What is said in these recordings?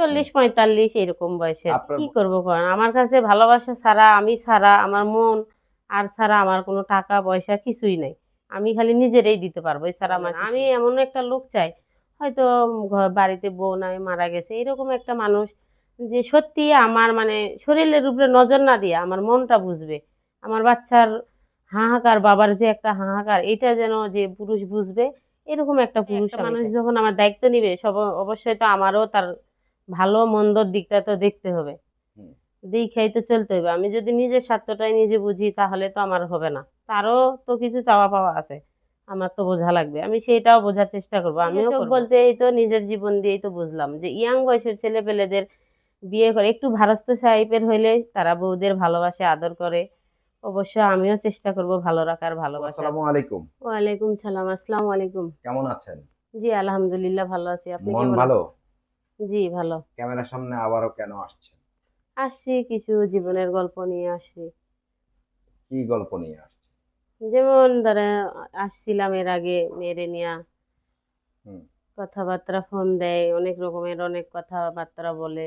চল্লিশ পঁয়তাল্লিশ এরকম বয়সে কি করব আমার কাছে ভালোবাসা ছাড়া আমি ছাড়া আমার মন আর ছাড়া আমার কোনো টাকা পয়সা কিছুই নাই। আমি খালি নিজেরাই দিতে পারব এছাড়া আমার আমি এমন একটা লোক চাই হয়তো বাড়িতে বউ নাই মারা গেছে এরকম একটা মানুষ যে সত্যি আমার মানে শরীরের উপরে নজর না দিয়ে আমার মনটা বুঝবে। আমার বাচ্চার হাহাকার বাবার যে একটা হাহাকার এটা যেন যে পুরুষ বুঝবে এরকম একটা পুরুষ মানুষ যখন আমার দায়িত্ব নিবে সব অবশ্যই তো আমারও তার ভালো মন্দর দিকটা তো দেখতে হবে। দেখেই তো চলতে হবে। আমি যদি নিজের স্বার্থটাই নিজে বুঝি তাহলে তো আমার হবে না। তারও তো কিছু চাওয়া পাওয়া আছে। আমার তো বোঝা লাগবে। আমি সেটাও বোঝার চেষ্টা করব। আমিও চোখ বলতে এই তো নিজের জীবন দিয়েই তো বুঝলাম যে ইয়াং বয়সের ছেলে পেলেদের বিয়ে করে একটু ভারস্থ সাহেবের হইলে তারা বউদের ভালোবাসে আদর করে। অবশ্য আমিও চেষ্টা করব ভালো রাখার ভালোবাসা। আসসালামু আলাইকুম। ওয়ালাইকুম সালাম। আসসালামু আলাইকুম। কেমন আছেন? জি আলহামদুলিল্লাহ ভালো আছি। আপনি কেমন ভালো? জি ভালো। ক্যামেরার সামনে আবারও কেন আসছেন? আসছি কিছু জীবনের গল্প নিয়ে আসছি। কি গল্প নিয়ে আসছেন? যেমন ধরে আসছিলাম এর আগে মেরে নিয়ে। কথাবার্তা ফোন দেয় অনেক রকমের অনেক কথাবার্তা বলে।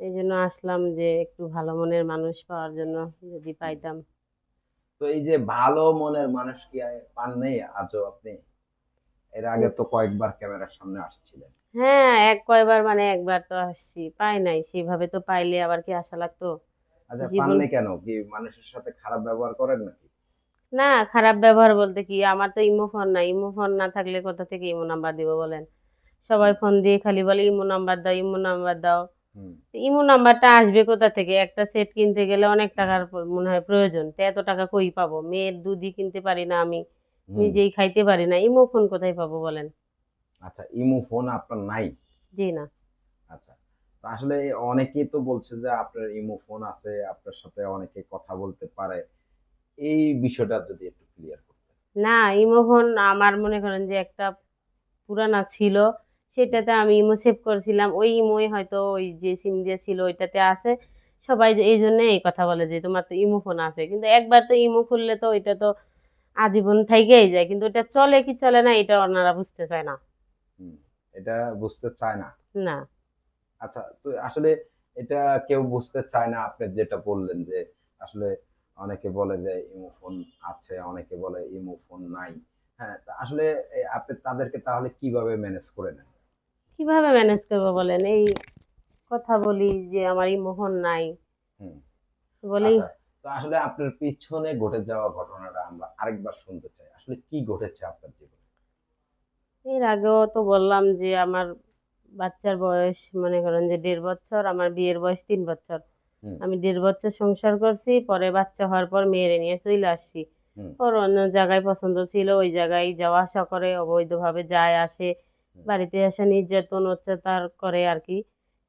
এই জন্য আসলাম যে একটু ভালো মনের মানুষ পাওয়ার জন্য যদি পাইতাম। তো এই যে ভালো মনের মানুষ কি পান নেই আজও আপনি? এর আগে তো কয়েকবার ক্যামেরার সামনে আসছিলেন। হ্যাঁ এক কয়বার মানে একবার তো আসছি। পাই নাই সেভাবে তো পাইলে আবার কি আশা লাগতো? আচ্ছা পাননি কেন? কি মানুষের সাথে খারাপ ব্যবহার করেন নাকি? না খারাপ ব্যবহার বলতে কি আমার তো ইমো ফোন না ইমো ফোন না থাকলে কোথা থেকে ইমো নাম্বার দিব বলেন? সবাই ফোন দিয়ে খালি বলে ইমো নাম্বার দাও ইমো নাম্বার দাও। ইমো নাম্বারটা আসবে কোথা থেকে? একটা সেট কিনতে গেলে অনেক টাকার মনে হয় প্রয়োজন। তো এত টাকা কই পাবো? মেয়ের দুধই কিনতে পারি না আমি। নিজেই খাইতে পারি না। ইমো ফোন কোথায় পাবো বলেন? আচ্ছা ইমো ফোন আপনার নাই? জি না। আচ্ছা তো আসলে অনেকেই তো বলছে যে আপনার ইমো ফোন আছে আপনার সাথে অনেকে কথা বলতে পারে। এই বিষয়টা যদি একটু ক্লিয়ার করতেন না ইমো ফোন আমার মনে করেন যে একটা পুরানা ছিল সেটাতে আমি ইমো সেভ করেছিলাম। ওই ইমোই হয়তো ওই যে সিম দিয়ে ছিল ওইটাতে আছে। সবাই এই জন্য এই কথা বলে যে তোমার তো ইমো ফোন আছে। কিন্তু একবার তো ইমো খুললে তো ওইটা তো আজীবন থেকেই যায় কিন্তু এটা চলে কি চলে না এটা ওনারা বুঝতে চায় না। এটা বুঝতে চায় না। না। আচ্ছা তো আসলে এটা কেউ বুঝতে চায় না আপনি যেটা বললেন যে আসলে অনেকে বলে যে ইমো ফোন আছে অনেকে বলে ইমো ফোন নাই। হ্যাঁ তা আসলে আপনি তাদেরকে তাহলে কীভাবে ম্যানেজ করে নেন? কীভাবে ম্যানেজ করব বলেন? এই কথা বলি যে আমার ইমো ফোন নাই। হুম। বলি আচ্ছা। তো আসলে আপনার পিছনে ঘটে যাওয়া ঘটনাটা আমরা আরেকবার শুনতে চাই। আসলে কি ঘটেছে আপনার জীবনে? এর আগেও তো বললাম যে আমার বাচ্চার বয়স মনে করেন যে দেড় বছর আমার বিয়ের বয়স তিন বছর। আমি দেড় বছর সংসার করছি পরে বাচ্চা হওয়ার পর মেয়েরে নিয়ে চলে আসছি। ওর অন্য জায়গায় পছন্দ ছিল ওই জায়গায় যাওয়া আসা করে অবৈধভাবে যায় আসে বাড়িতে এসে নির্যাতন অত্যাচার করে আর কি।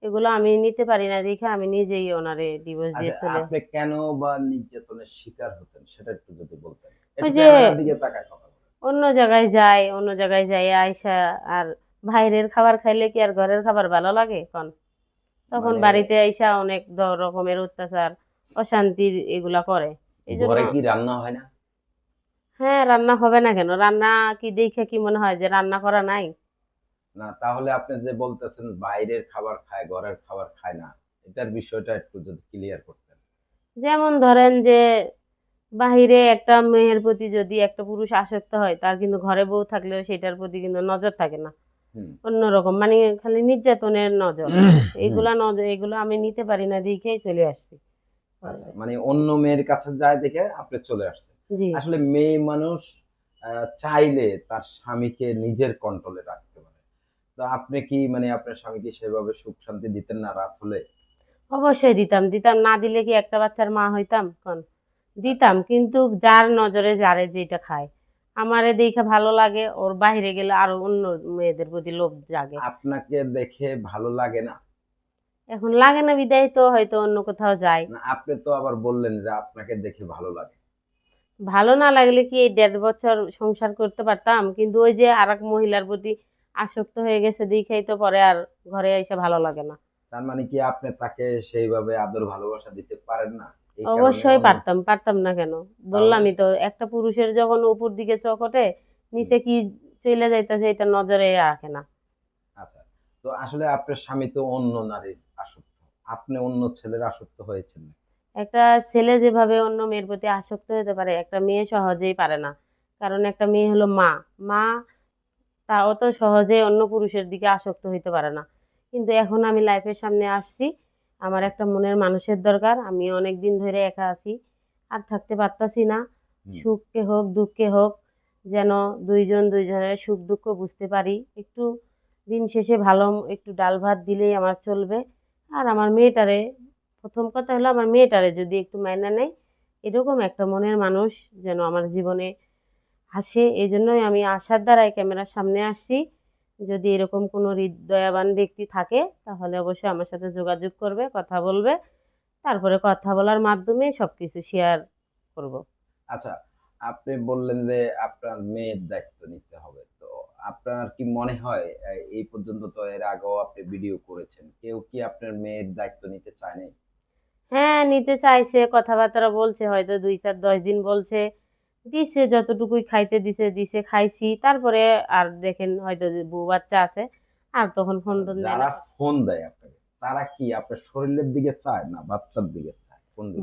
এগুলো আমি নিতে পারি না দেখে আমি নিজেই ওনারে ডিভোর্স দিয়ে চলে আপনি কেন বা নির্যাতনের শিকার হতেন সেটা একটু যদি বলতেন। ওই যে- অন্য জায়গায় যায় অন্য জায়গায় যাই আইসা আর বাইরের খাবার খাইলে কি আর ঘরের খাবার ভালো লাগে? এখন তখন মানে- বাড়িতে আইসা অনেক রকমের অত্যাচার অশান্তি এগুলা করে। এই জন্য কি রান্না হয় না? হ্যাঁ রান্না হবে না কেন? রান্না কি দেখে কি মনে হয় যে রান্না করা নাই? না তাহলে আপনি যে বলতেছেন বাইরের খাবার খায় ঘরের খাবার খায় না এটার বিষয়টা একটু যদি ক্লিয়ার করতেন। যেমন ধরেন যে বাহিরে একটা মেয়ের প্রতি যদি একটা পুরুষ আসক্ত হয় তার কিন্তু ঘরে বউ থাকলেও সেটার প্রতি কিন্তু নজর থাকে না। অন্যরকম মানে খালি নির্যাতনের নজর। এগুলা নজর এগুলো আমি নিতে পারি না দেখেই চলে আসছি। আচ্ছা, মানে অন্য মেয়ের কাছে যায় দেখে আপনি চলে আসছেন। আসলে মেয়ে মানুষ আহ, চাইলে তার স্বামীকে নিজের কন্ট্রোলে রাখতে পারে। তো আপনি কি মানে আপনার স্বামীকে সেভাবে সুখ শান্তি দিতেন না রাত হলে? অবশ্যই দিতাম। দিতাম না দিলে কি একটা বাচ্চার মা হইতাম? কোন? দিতাম কিন্তু যার নজরে যারে যেটা খায়। আমারে দেখে ভালো লাগে ওর বাইরে গেলে আরও অন্য মেয়েদের প্রতি লোভ জাগে। আপনাকে দেখে ভালো লাগে না? এখন লাগে না বিদায় তো হয়তো অন্য কোথাও যায় না আপনি তো আবার বললেন যে আপনাকে দেখে ভালো লাগে। ভালো না লাগলে কি এই দেড় বছর সংসার করতে পারতাম? কিন্তু ওই যে আর মহিলার প্রতি আসক্ত হয়ে গেছে দেখেই তো পরে আর ঘরে এসে ভালো লাগে না। তার মানে কি আপনি তাকে সেইভাবে আদর ভালোবাসা দিতে পারেন না? অবশ্যই পারতাম পারতাম না কেন? বললামই তো একটা পুরুষের যখন উপর দিকে ওঠে নিচে কি চলে যাইতেছে এটা নজরে রাখে না। আচ্ছা তো আসলে আপনার স্বামী তো অন্য নারীর আসক্ত। আপনি অন্য ছেলের আসক্ত হয়েছেন একটা ছেলে যেভাবে অন্য মেয়ের প্রতি আসক্ত হতে পারে একটা মেয়ে সহজেই পারে না। কারণ একটা মেয়ে হলো মা। মা তাও তো সহজে অন্য পুরুষের দিকে আসক্ত হইতে পারে না। কিন্তু এখন আমি লাইফের সামনে আসছি আমার একটা মনের মানুষের দরকার আমি অনেক দিন ধরে একা আছি আর থাকতে পারতাছি না। সুখকে হোক দুঃখে হোক যেন দুইজন দুইজনের সুখ দুঃখ বুঝতে পারি। একটু দিন শেষে ভালো একটু ডাল ভাত দিলেই আমার চলবে। আর আমার মেয়েটারে প্রথম কথা হলো আমার মেয়েটারে যদি একটু মাইনা নেয় এরকম একটা মনের মানুষ যেন আমার জীবনে আসে এই জন্যই আমি আশার দ্বারাই ক্যামেরার সামনে আসছি। যদি এরকম কোনো হৃদয়াবান ব্যক্তি থাকে তাহলে অবশ্যই আমার সাথে যোগাযোগ করবে কথা বলবে। তারপরে কথা বলার মাধ্যমে সব কিছু শেয়ার করব। আচ্ছা আপনি বললেন যে আপনার মেয়ের দায়িত্ব নিতে হবে। তো আপনার কি মনে হয় এই পর্যন্ত তো এর আগেও আপনি ভিডিও করেছেন। কেউ কি আপনার মেয়ের দায়িত্ব নিতে চায় নাই? হ্যাঁ নিতে চাইছে কথাবার্তা বলছে হয়তো দুই চার দশ দিন বলছে। দিছে যতটুকুই খাইতে দিছে দিছে খাইছি। তারপরে আর দেখেন হয়তো যে বউ বাচ্চা আছে আর তখন ফোন টোন যারা। ফোন দেয় আপনাকে তারা কি আপনার শরীরের দিকে চায় না বাচ্চার দিকে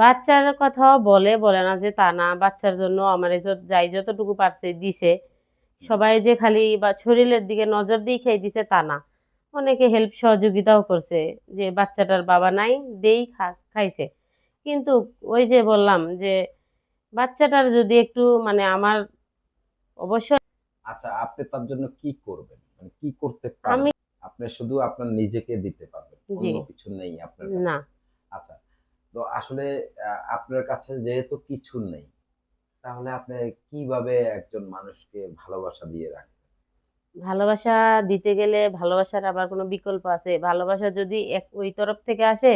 বাচ্চার কথাও বলে বলে না যে তা না বাচ্চার জন্য আমার যাই যতটুকু পারছে দিছে। সবাই যে খালি বা শরীরের দিকে নজর দিয়ে খেয়ে দিছে তা না। অনেকে হেল্প সহযোগিতাও করছে যে বাচ্চাটার বাবা নাই দেই খাইছে। কিন্তু ওই যে বললাম যে বাচ্চাটার যদি একটু মানে আমার অবশ্যই আচ্ছা আপনি তার জন্য কি করবেন? মানে কি করতে পারবেন আপনি শুধু আপনার নিজেকে দিতে পারবেন। অন্য কিছু নেই আপনার না। আচ্ছা তো আসলে আপনার কাছে যেহেতু কিছু নেই তাহলে আপনি কীভাবে একজন মানুষকে ভালোবাসা দিয়ে রাখেন ভালোবাসা দিতে গেলে ভালোবাসার আবার কোনো বিকল্প আছে? ভালোবাসা যদি এক ওই তরফ থেকে আসে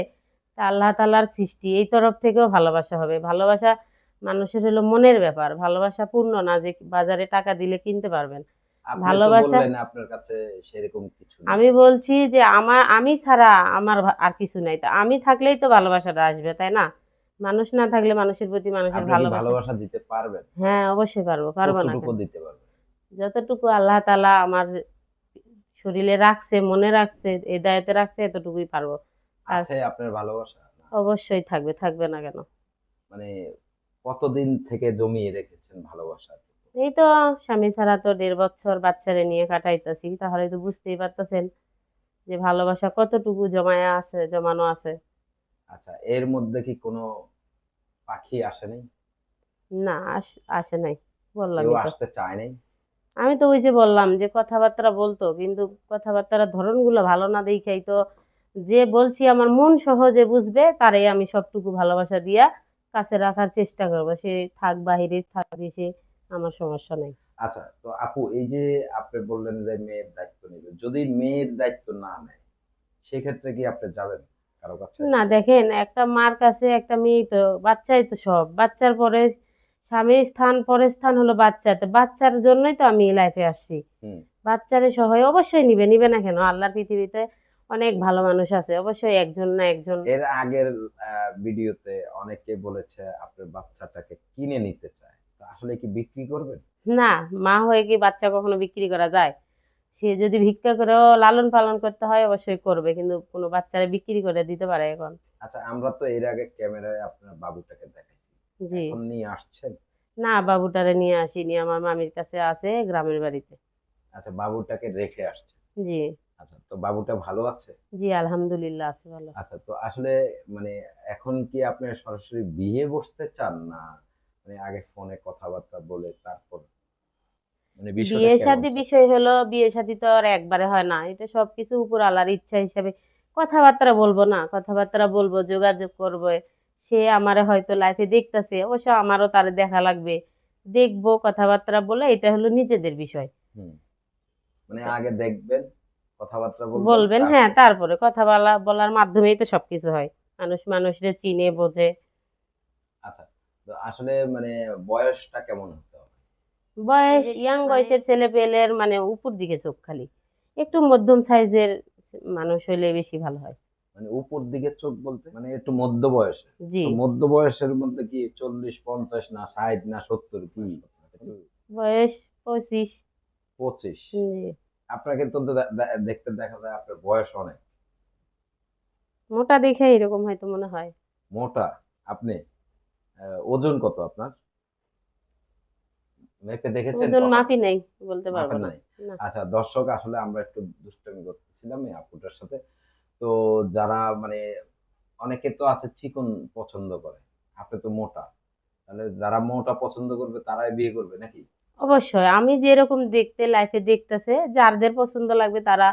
তা আল্লাহ তালার সৃষ্টি এই তরফ থেকেও ভালোবাসা হবে। ভালোবাসা মানুষের হলো মনের ব্যাপার ভালোবাসা পূর্ণ না যে বাজারে টাকা দিলে কিনতে পারবেন। ভালোবাসা- আপনার কাছে সেরকম কিছু আমি বলছি যে আমার আমি ছাড়া আমার আর কিছু নাই। তো আমি থাকলেই তো ভালোবাসাটা আসবে তাই না? মানুষ না থাকলে মানুষের প্রতি মানুষের ভালোবাসা ভালোবাসা দিতে পারবেন? হ্যাঁ অবশ্যই পারব পারব না দিতে পারবেন? যতটুকু আল্লাহ তালা আমার শরীরে রাখছে মনে রাখছে এই দায়িত্বে রাখছে এতটুকুই পারব। আছে আপনার ভালোবাসা? অবশ্যই থাকবে থাকবে না কেন? মানে কতদিন থেকে জমিয়ে রেখেছেন ভালোবাসা এই তো স্বামী ছাড়া তো দেড় বছর বাচ্চারে নিয়ে কাটাইতেছি তাহলে তো বুঝতেই পারতেছেন যে ভালোবাসা কতটুকু জমায়া আছে জমানো আছে। আচ্ছা এর মধ্যে কি কোনো পাখি আসে নাই? না আস- নাই বললাম আসতে চায় নাই? আমি তো ওই যে বললাম যে কথাবার্তা বলতো কিন্তু কথাবার্তার ধরনগুলো ভালো না দেখাই তো যে বলছি আমার মন সহজে বুঝবে তারে আমি সবটুকু ভালোবাসা দিয়া কাছে রাখার চেষ্টা করব। সে থাক বাহিরে থাক দেশে আমার সমস্যা নেই। আচ্ছা তো আপু এই যে আপনি বললেন যে মেয়ের দায়িত্ব নেবে যদি মেয়ের দায়িত্ব না নেয় সেক্ষেত্রে কি আপনি যাবেন কারও কাছে? না দেখেন একটা মার কাছে একটা মেয়ে তো বাচ্চাই তো সব। বাচ্চার পরে স্বামীর স্থান পরের স্থান হলো বাচ্চা। তো বাচ্চার জন্যই তো আমি লাইফে আসছি। বাচ্চারে সহায় অবশ্যই নিবে নিবে না কেন? আল্লাহর পৃথিবীতে অনেক ভালো মানুষ আছে অবশ্যই একজন না একজন। এর আগের ভিডিওতে অনেকে বলেছে আপনার বাচ্চাটাকে কিনে নিতে চায়। তো আসলে কি বিক্রি করবেন? না মা হয়ে কি বাচ্চা কখনো বিক্রি করা যায়? সে যদি ভিক্ষা করেও লালন পালন করতে হয় অবশ্যই করবে কিন্তু কোনো বাচ্চারা বিক্রি করে দিতে পারে এখন। আচ্ছা আমরা তো এর আগে ক্যামেরায় আপনার বাবুটাকে দেখাইছি। জি। এখন নিয়ে আসছেন? না বাবুটারে নিয়ে আসিনি আমার মামির কাছে আছে গ্রামের বাড়িতে। আচ্ছা বাবুটাকে রেখে আসছে জি। আচ্ছা তো বাবুটা ভালো আছে? জি আলহামদুলিল্লাহ আছে ভালো। আচ্ছা তো আসলে মানে এখন কি আপনি সরাসরি বিয়ে বসতে চান না? মানে আগে ফোনে কথাবার্তা বলে তারপর মানে বিয়ে শাদী বিষয় হলো বিয়ে শাদী তো আর একবারে হয় না। এটা সবকিছু উপর আল্লাহর ইচ্ছা হিসাবে কথাবার্তা বলব না কথাবার্তা বলব যোগাযোগ করব। সে আমারে হয়তো লাইফে দেখতেছে অবশ্য আমারও তারে দেখা লাগবে। দেখব কথাবার্তা বলে এটা হলো নিজেদের বিষয়। মানে আগে দেখবেন? কথাবার্তা বলবেন বলবেন হ্যাঁ তারপরে কথা বলা বলার মাধ্যমেই তো সবকিছু হয়। মানুষ মানুষরে চিনে বোঝে। আচ্ছা তো আসলে মানে বয়সটা কেমন হতে হবে? বয়স ইয়াং বয়সের ছেলে পেলের মানে উপর দিকে চোখ খালি। একটু মধ্যম সাইজের মানুষ হইলে বেশি ভালো হয়। মানে উপর দিকে চোখ বলতে? মানে একটু মধ্য বয়সে জি। মধ্য বয়সের মধ্যে কি চল্লিশ পঞ্চাশ না ষাট না সত্তর কি? বয়স পঁচিশ। পঁচিশ। আপনাকে তো দেখতে দেখা যায় আপনার বয়স অনেক। মোটা দেখে এরকম হয়তো মনে হয়। মোটা? আপনি ওজন কত আপনার? মেপে দেখেছেন ওজন মাপি নাই বলতে পারব না। না। আচ্ছা দর্শক আসলে আমরা একটু দুষ্টামি করতেছিলাম এই আপুটার সাথে। তো যারা মানে অনেকে তো আছে চিকন পছন্দ করে আপনি তো মোটা। তাহলে যারা মোটা পছন্দ করবে তারাই বিয়ে করবে নাকি? অবশ্যই। আমি যেরকম দেখতে লাইফে দেখতেছে যাদের পছন্দ লাগবে তারা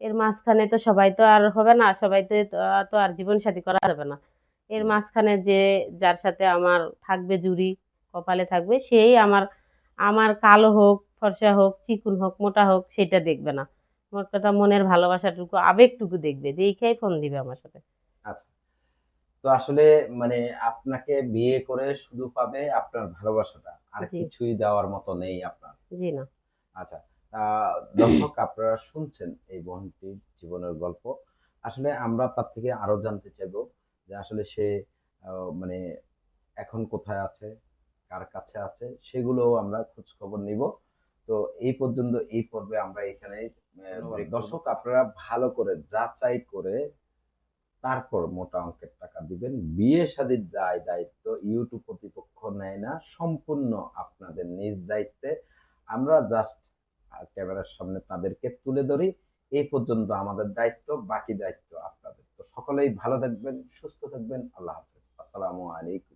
এর মাঝখানে তো সবাই তো আর হবে না, সবাই তো তো আর জীবন সাথী করা যাবে না। এর মাঝখানে যে, যার সাথে আমার থাকবে জুড়ি, কপালে থাকবে, সেই আমার আমার কালো হোক, ফর্সা হোক, চিকুন হোক, মোটা হোক, সেটা দেখবে না। মোট কথা মনের ভালোবাসাটুকু, আবেগটুকু দেখবে। দেখেই ফোন দিবে আমার সাথে। আচ্ছা। তো আসলে মানে আপনাকে বিয়ে করে শুধু পাবে আপনার ভালোবাসাটা আর জি। কিছুই দেওয়ার মতো নেই আপনার। জি না। আচ্ছা আহ, দর্শক আপনারা শুনছেন এই বোনটির জীবনের গল্প। আসলে আমরা তার থেকে আরও জানতে চাইব যে আসলে সে আহ, মানে এখন কোথায় আছে কার কাছে আছে সেগুলো আমরা খোঁজ খবর নিব। তো এই পর্যন্ত এই পর্বে আমরা এখানে দর্শক আপনারা ভালো করে যাচাই করে তারপর মোটা অঙ্কের টাকা দিবেন। বিয়ে শাদীর দায় দায়িত্ব ইউটিউব কর্তৃপক্ষ নেয় না, সম্পূর্ণ আপনাদের নিজ দায়িত্বে। আমরা জাস্ট ক্যামেরার সামনে তাদেরকে তুলে ধরি। এই পর্যন্ত আমাদের দায়িত্ব, বাকি দায়িত্ব আপনাদের। তো সকলেই ভালো থাকবেন, সুস্থ থাকবেন। আল্লাহ হাফেজ। আসসালামু আলাইকুম।